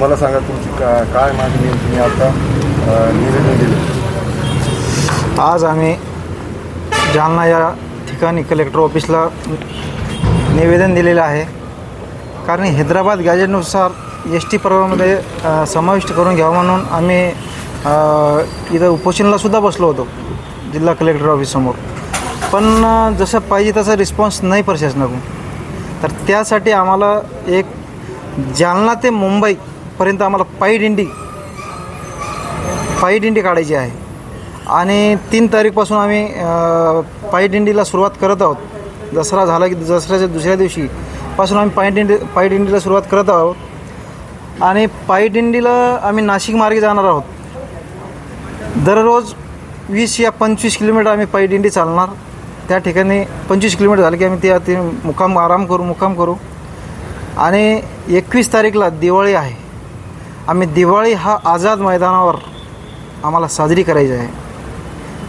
मला सांगा तुमची का काय मागणी आहे? तुम्ही आता अ, निवेदन दिलं. आज आम्ही जालना या ठिकाणी कलेक्टर ऑफिसला निवेदन दिलेलं आहे. कारण हैदराबाद गॅजेटनुसार एस टी प्रवाहामध्ये अ, समाविष्ट करून घ्यावं म्हणून आम्ही अ, इथं उपोषणलासुद्धा बसलो होतो जिल्हा कलेक्टर ऑफिससमोर पण अ, जसं पाहिजे तसा रिस्पॉन्स नाही प्रशासनाकडून. तर त्यासाठी आम्हाला एक जालना ते मुंबई पर्यंत आम्हाला पायी दिंडी पायी दिंडी काढायची आहे. आणि तीन तारीखपासून आम्ही पायी दिंडीला सुरुवात करत आहोत. दसरा झाला की दसऱ्याच्या दुसऱ्या दिवशी पासून आम्ही पायी दिंडी पायी दिंडीला सुरुवात करत आहोत. आणि पायी दिंडीला आम्ही नाशिक मार्गे जाणार आहोत. दररोज वीस या पंचवीस किलोमीटर आम्ही पायी दिंडी चालणार. त्या ठिकाणी पंचवीस किलोमीटर झाले की आम्ही त्या ते मुक्काम आराम करू मुक्काम करू. आणि एकवीस तारीखला दिवाळी आहे. आम्ही दिवाळी हा आझाद मैदानावर आम्हाला साजरी करायची आहे.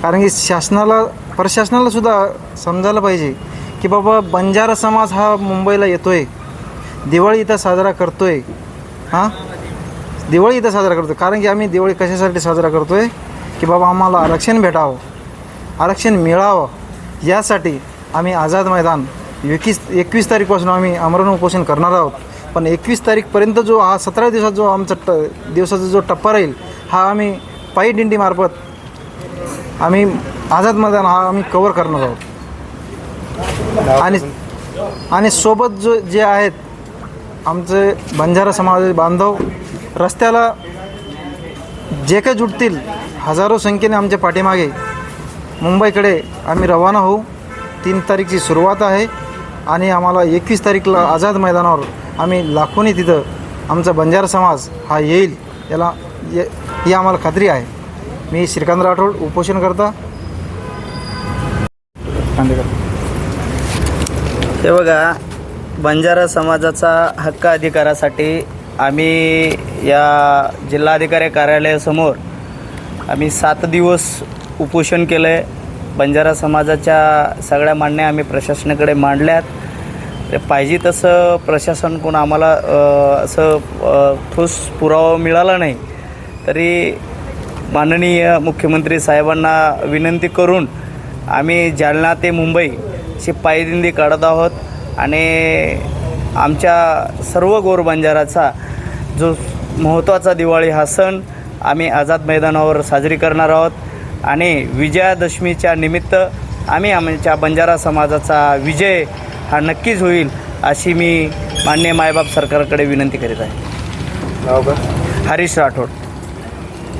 कारण की शासनाला प्रशासनाला सुद्धा समजायला पाहिजे की बाबा बंजारा समाज हा मुंबईला येतो आहे दिवाळी इथं साजरा करतो आहे हां? दिवाळी इथं साजरा करतो कारण की आम्ही दिवाळी कशासाठी साजरा करतो आहे की बाबा आम्हाला आरक्षण भेटावं. आरक्षण मिळावं. यासाठी आम्ही आझाद मैदान एकवीस एकवीस तारीखपासून आम्ही आमरण उपोषण करणार आहोत. पण एकवीस तारीखपर्यंत जो हा सतरा दिवसात जो आमचा ट दिवसाचा जो टप्पा राहील हा आम्ही पायी दिंडीमार्फत आम्ही आझाद मैदान हा आम्ही कवर करणार आहोत. आणि आणि सोबत जो जे आहेत आमचे बंजारा समाजाचे बांधव रस्त्याला जे काही जुटतील हजारो संख्येने आमच्या पाठीमागे मुंबईकडे आम्ही रवाना होऊ. तीन तारीखची सुरुवात आहे आणि आम्हाला एकवीस तारीखला आझाद मैदानावर आम्ही लाखोनी तिथं आमचा बंजारा समाज हा येईल याला ये ही आम्हाला खात्री आहे. मी श्रीकांत राठोड उपोषण करता ते हे बघा बंजारा समाजाचा हक्क अधिकारासाठी आम्ही या जिल्हाधिकारी कार्यालयासमोर आम्ही सात दिवस उपोषण केलं आहे बंजारा समाजाच्या सगळ्या मांडण्या आम्ही प्रशासनाकडे मांडल्यात. पाहिजे तसं प्रशासनकडून आम्हाला असं ठोस पुरावा मिळाला नाही तरी माननीय मुख्यमंत्री साहेबांना विनंती करून आम्ही जालना ते मुंबई अशी पायदिंदी काढत आहोत आणि आमच्या सर्व गोर बंजाराचा जो महत्त्वाचा दिवाळी हा सण आम्ही आझाद मैदानावर साजरी करणार आहोत आणि विजयादशमीच्या निमित्त आम्ही आमच्या बंजारा समाजाचा विजय हा नक्कीच होईल अशी मी मान्य मायबाप सरकारकडे विनंती करीत आहे. हरीश राठोड.